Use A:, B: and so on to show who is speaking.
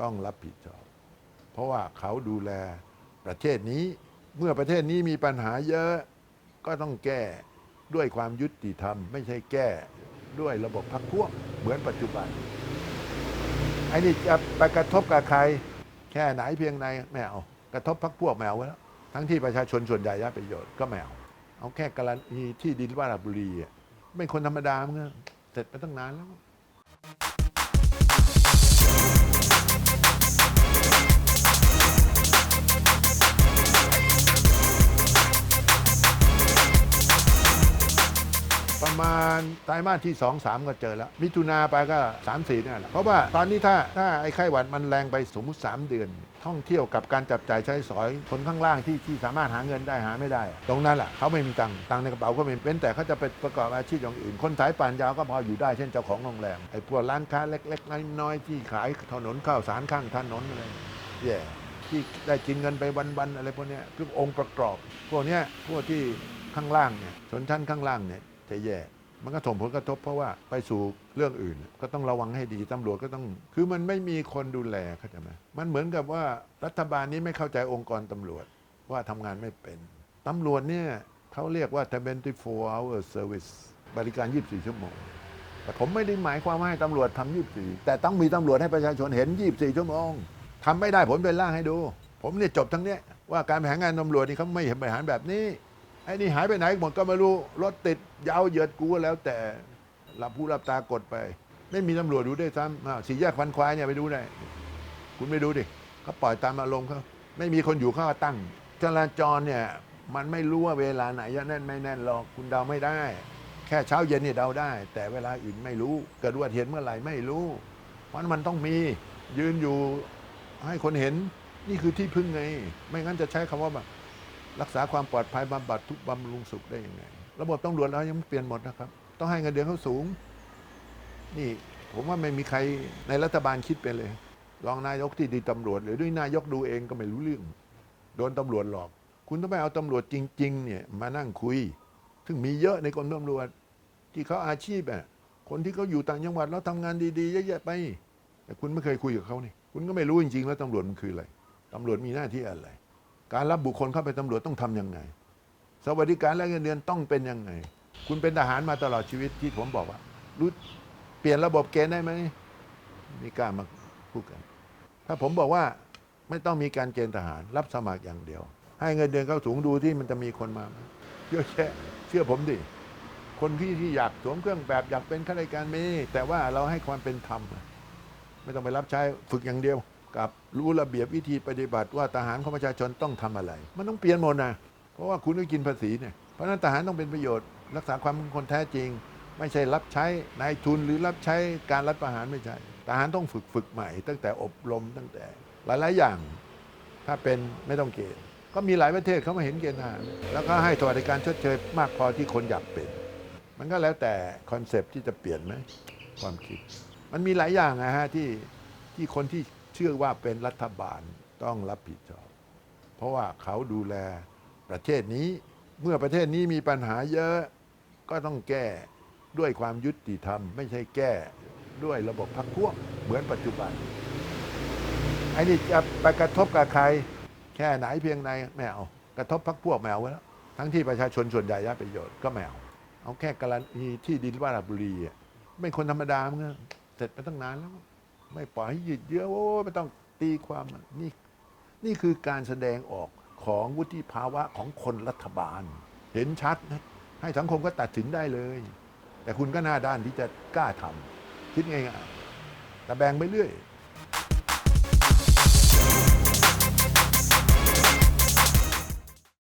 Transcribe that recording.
A: ต้องรับผิดชอบ เพราะว่าเขาดูแลประเทศนี้ เมื่อประเทศนี้มีปัญหาเยอะก็ต้องแก้ด้วยความยุติธรรม ไม่ใช่แก้ด้วยระบบพักพวกเหมือนปัจจุบันไอ้นี่จะไปกระทบกับใคร แค่ไหนเพียงไหนไม่เอากระทบพักพวกแมวไว้แล้วทั้งที่ประชาชนส่วนใหญ่ได้ประโยชน์ก็ไม่เอาแค่กรณีที่ดินว่าราบุรีอะไม่คนธรรมดาเมันก็เสร็จไปตั้งนานแล้ว มาณไตรมาสที่สองสามก็เจอแล้ว มิถุนาไปก็สามสี่นี่แหละเพราะว่าตอนนี้ถ้าถ้าไอ้ไข้หวัดมันแรงไปสมมติสามเดือน ท่องเที่ยวกับการจับจ่ายใช้สอยคนข้างล่างที่ที่สามารถหาเงินได้หาไม่ได้ ตรงนั้นแหละเขาไม่มีตังค์ตังค์ในกระเป๋าก็ไม่เป็นแต่เขาจะไปประกอบอาชีพอย่างอื่น คนสายป่านยาวก็พออยู่ได้เช่นเจ้าของโรงแรมไอ้พวกร้านค้าเล็กๆน้อยๆที่ขายถนนข้าวสารข้างถนนอะไรแย่ที่ได้กินเงินไปวันๆอะไรพวกนี้คือองค์ประกอบ พวกนี้พวกที่ข้างล่างเนี่ยชนชั้นข้างล่างเนี่ย จะแย่ มันก็ส่งผลกระทบเพราะว่าไปสู่เรื่องอื่น ก็ต้องระวังให้ดีตำรวจก็ต้อง คือมันไม่มีคนดูแลเข้าใจไหมมันเหมือนกับว่ารัฐบาลนี้ไม่เข้าใจองค์กรตำรวจว่าทำงานไม่เป็นตำรวจเนี่ยเขาเรียกว่า 24 hour service บริการ 24 ชั่วโมงแต่ผมไม่ได้หมายความว่าให้ตำรวจทำ24 แต่ต้องมีตำรวจให้ประชาชนเห็น 24 ชั่วโมงทำไม่ได้ผมเป็นร่างให้ดู ผมเนี่ยจบทั้งเนี้ยว่าการบริหารงานตำรวจนี่เขาไม่เห็นบริหารแบบนี้ ไอ้นี่หายไปไหนหมดก็ไม่รู้ รถติดยาวเหยียดกูก็แล้ว แต่หลับผู้หลับตากดไป ไม่มีตำรวจดูได้วยซ้ำอ้าวสี่แยกฟันควายเนี่ยไปดูได้ คุณไปดูดิเขาปล่อยตามอารมณ์เขาไม่มีคนอยู่เขาก็ตั้ง จราจรเนี่ย มันไม่รู้ว่าเวลาไหนจะแน่นไม่แน่นหรอกคุณเดาไม่ได้ แค่เช้าเย็นเนี่ยเดาได้ แต่เวลาอื่นไม่รู้เกิดอุบัติเหตุเมื่อไหร่ไม่รู้ เพราะมันต้องมียืนอยู่ให้คนเห็นนี่คือที่พึ่งไง ไม่งั้นจะใช้คำว่าแบบ รักษาความปลอดภัยบำบัดทุกบำรุงสุขได้ยังไง ระบบตำรวจเรายังเปลี่ยนหมดนะครับ ต้องให้เงินเดือนเขาสูง นี่ผมว่าไม่มีใครในรัฐบาลคิดไปเลย รองนายกที่ดีตำรวจ หรือด้วยนายกดูเองก็ไม่รู้เรื่อง โดนตำรวจหลอก คุณต้องไปเอาตำรวจจริง ๆ เนี่ยมานั่งคุย ซึ่งมีเยอะในกรมตำรวจ ที่เขาอาชีพอะคนที่เขาอยู่ต่างจังหวัดแล้วทำงานดีๆเยอะแยะไป แต่คุณไม่เคยคุยกับเขานี่คุณก็ไม่รู้จริงๆแล้วตำรวจมันคืออะไรตำรวจมีหน้าที่อะไร การรับบุคคลเข้าไปตำรวจต้องทำยังไง สวัสดิการและเงินเดือนต้องเป็นยังไง คุณเป็นทหารมาตลอดชีวิตที่ผมบอกว่ารู้เปลี่ยนระบบเกณฑ์ได้ไหมมีกล้ามาพูดกัน ถ้าผมบอกว่าไม่ต้องมีการเกณฑ์ทหาร รับสมัครอย่างเดียว ให้เงินเดือนเขาสูงดูที่มันจะมีคนมาเยอะแยะเชื่อผมดิคนที่ที่อยากสวมเครื่องแบบอยากเป็นข้าราชการมีแต่ว่าเราให้ความเป็นธรรมไม่ต้องไปรับใช้ฝึกอย่างเดียว กับรู้ระเบียบวิธีปฏิบัติว่าทหารของประชาชนต้องทำอะไร มันต้องเปลี่ยนหมดนะเพราะว่าคุณต้องกินภาษีเนี่ยเพราะนั้นทหารต้องเป็นประโยชน์รักษาความเป็นคนแท้จริง ไม่ใช่รับใช้นายทุนหรือรับใช้การรัฐประหารไม่ใช่ทหารต้องฝึกฝึกใหม่ ตั้งแต่อบรมตั้งแต่หลาย ๆ อย่าง ถ้าเป็นไม่ต้องเกณฑ์ก็มีหลายประเทศเขามาเห็นเกณฑ์ทหารแล้วก็ให้สวัสดิการชดเชยมากพอที่คนอยากเป็น มันก็แล้วแต่คอนเซปต์ที่จะเปลี่ยนไหมความคิด มันมีหลายอย่างนะฮะที่ที่คนที่ เชื่อว่าเป็นรัฐบาลต้องรับผิดชอบ เพราะว่าเขาดูแลประเทศนี้เมื่อประเทศนี้มีปัญหาเยอะก็ต้องแก้ด้วยความยุติธรรม ไม่ใช่แก้ด้วยระบบพักพวกเหมือนปัจจุบันไอ้นี่จะไปกระทบกับใคร แค่ไหนเพียงไหนไม่เอากระทบพักพวกไม่เอาไว้แล้วทั้งที่ประชาชนส่วนใหญ่ได้ประโยชน์ก็ไม่เอาแค่กรณีที่ดินว่าราบุรีอะไม่คนธรรมดามันก็เสร็จไปตั้งนานแล้ว ไม่ปล่อยให้ยืดเยื้อโอ้ไม่ต้องตีความมันนี่นี่คือการแสดงออกของวุฒิภาวะของคนรัฐบาล เห็นชัดนะให้สังคมก็ตัดสินได้เลย แต่คุณก็หน้าด้านที่จะกล้าทำคิดง่ายๆแต่แบ่งไปเรื่อย